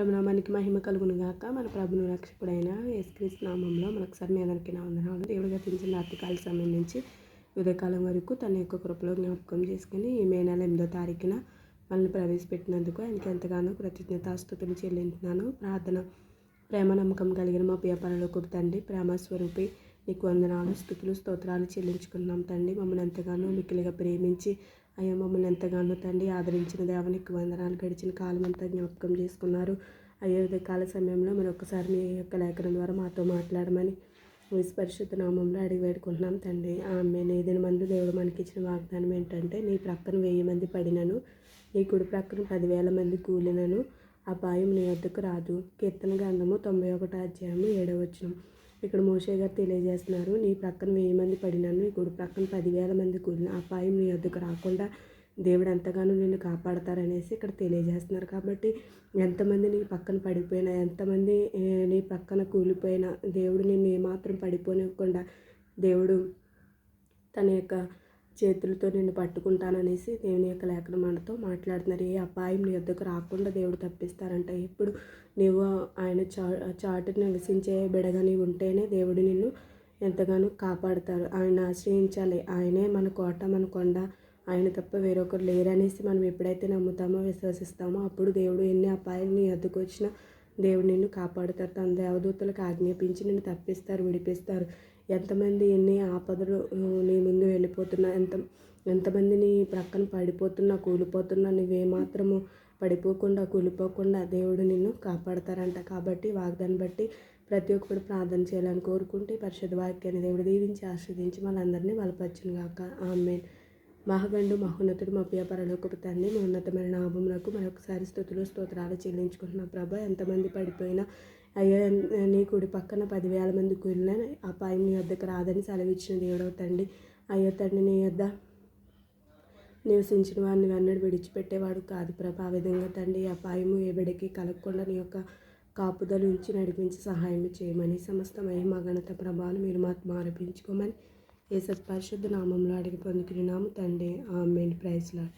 ప్రభునామానికి మహిమ కలుగును గాక. మన ప్రభును రక్షకుడైన యేసుక్రీస్తు నామంలో మనకు మీ అందరికీ నా వందనాలు. దేవుడు గతించిన రాత్రికాల సమయం నుంచి ఉదయకాలం వరకు తన యొక్క కృపలో జ్ఞాపకం చేసుకుని ఈ మే నెల ఎనిమిదో తారీఖున మనల్ని ప్రవేశపెట్టినందుకు ఆయనకి ఎంతగానో కృతజ్ఞతాస్తుతులు చెల్లించున్నాను. ప్రార్థన ప్రేమ నమ్మకం కలిగిన మా వ్యాపారంలో తండ్రి ప్రేమ స్వరూపి నీకు వందనాలు స్థుతులు స్తోత్రాలు చెల్లించుకున్నాం తండ్రి. మమ్మల్ని ఎంతగానో మిక్కిలిగా ప్రేమించి అయ్యా మమ్మల్ని ఎంతగానో తండ్రి ఆదరించిన దేవానికి వందనాలు గడిచిన కాలం అంతా జ్ఞాపకం చేసుకున్నారు. అయ్యే కాల సమయంలో మరి ఒక్కసారి మీ యొక్క లేఖనం ద్వారా మాతో మాట్లాడమని విస్ పరిశుద్ధ నామంలో అడిగి వేడుకుంటున్నాం తండ్రి. ఆమె ఏదైనా మంది దేవుడు మనకి ఇచ్చిన వాగ్దానం ఏంటంటే నీ ప్రక్కన వెయ్యి మంది పడినను నీ కుడి ప్రక్కన పదివేల మంది కూలినను అపాయం నీ వద్దకు రాదు. కీర్తన గ్రంథము తొంభై ఒకటో అధ్యాయము ఏడవచ్చును ఇక్కడ మోషే గారు తెలియజేస్తున్నారు నీ ప్రక్కన వెయ్యి మంది పడినాను నీ గుడి ప్రక్కన పదివేల మంది కూలిన అపాయం నీ వద్దకు రాకుండా దేవుడు ఎంతగానో నిన్ను కాపాడతారనేసి ఇక్కడ తెలియజేస్తున్నారు. కాబట్టి ఎంతమంది నీ పక్కన పడిపోయినా ఎంతమంది నీ పక్కన కూలిపోయినా దేవుడు నిన్ను ఏమాత్రం పడిపోనివ్వకుండా దేవుడు తన యొక్క చేతులతో నిన్ను పట్టుకుంటాననేసి దేవుని యొక్క లేఖన మనతో మాట్లాడుతున్నారు. ఏ అపాయం నీ వద్దకు రాకుండా దేవుడు తప్పిస్తారంట. ఇప్పుడు నీవు ఆయన చా చాటు నివసించే బిడగని ఉంటేనే దేవుడు నిన్ను ఎంతగానో కాపాడుతారు ఆయన ఆశ్రయించాలి. ఆయనే మన కోట మన కొండ. ఆయన తప్ప వేరొకరు లేరనేసి మనం ఎప్పుడైతే నమ్ముతామో విశ్వసిస్తామో అప్పుడు దేవుడు ఎన్ని అపాయాలు నీ వద్దకు వచ్చినా దేవుడు నిన్ను కాపాడుతారు తన దేవదూతలకు ఆజ్ఞాపించి నిన్ను తప్పిస్తారు విడిపిస్తారు. ఎంతమంది ఎన్ని ఆపదలు నీ ముందు వెళ్ళిపోతున్నా ఎంత ఎంతమంది నీ ప్రక్కన పడిపోతున్నా కూలిపోతున్నా నువ్వేమాత్రము పడిపోకుండా కూలిపోకుండా దేవుడు నిన్ను కాపాడతారంట. కాబట్టి వాగ్దాన్ని బట్టి ప్రతి ఒక్కరు ప్రార్థన చేయాలని కోరుకుంటే పరిషత్ వాక్యాన్ని దేవుడు దీవించి ఆస్వాదించి మనందరినీ బలపరచును గాక ఆమె మహగండు మహోన్నతుడు మా ప్రియ పరలోకపు తండ్రి ఉన్నతమైన నాభములకు మరొకసారి స్థుతులు స్తోత్రాలు చెల్లించుకుంటున్న. ప్రభ ఎంతమంది పడిపోయినా అయ్యా నీ కుడి పక్కన పదివేల మంది కూలిన అపాయం నీ వద్దకు రాదని సెలవిచ్చిన దేవుడవు తండ్రి. అయ్యో తండ్రి నీ వద్ద నివసించిన వారిని వెన్నడు విడిచిపెట్టేవాడు కాదు ప్రభా. ఆ విధంగా తండ్రి అపాయము ఏ బిడకి కలగకుండా నీ యొక్క కాపుదలు ఉంచి నడిపించి సహాయం చేయమని సమస్త మహిమ గణత ప్రభావం మీరు మాత్రం ఆరోపించుకోమని ఏసత్ పరిశుద్ధ నామంలో అడిగి పొందుకుని నాము తండ్రి. ఆమె ప్రైజ్లాడ్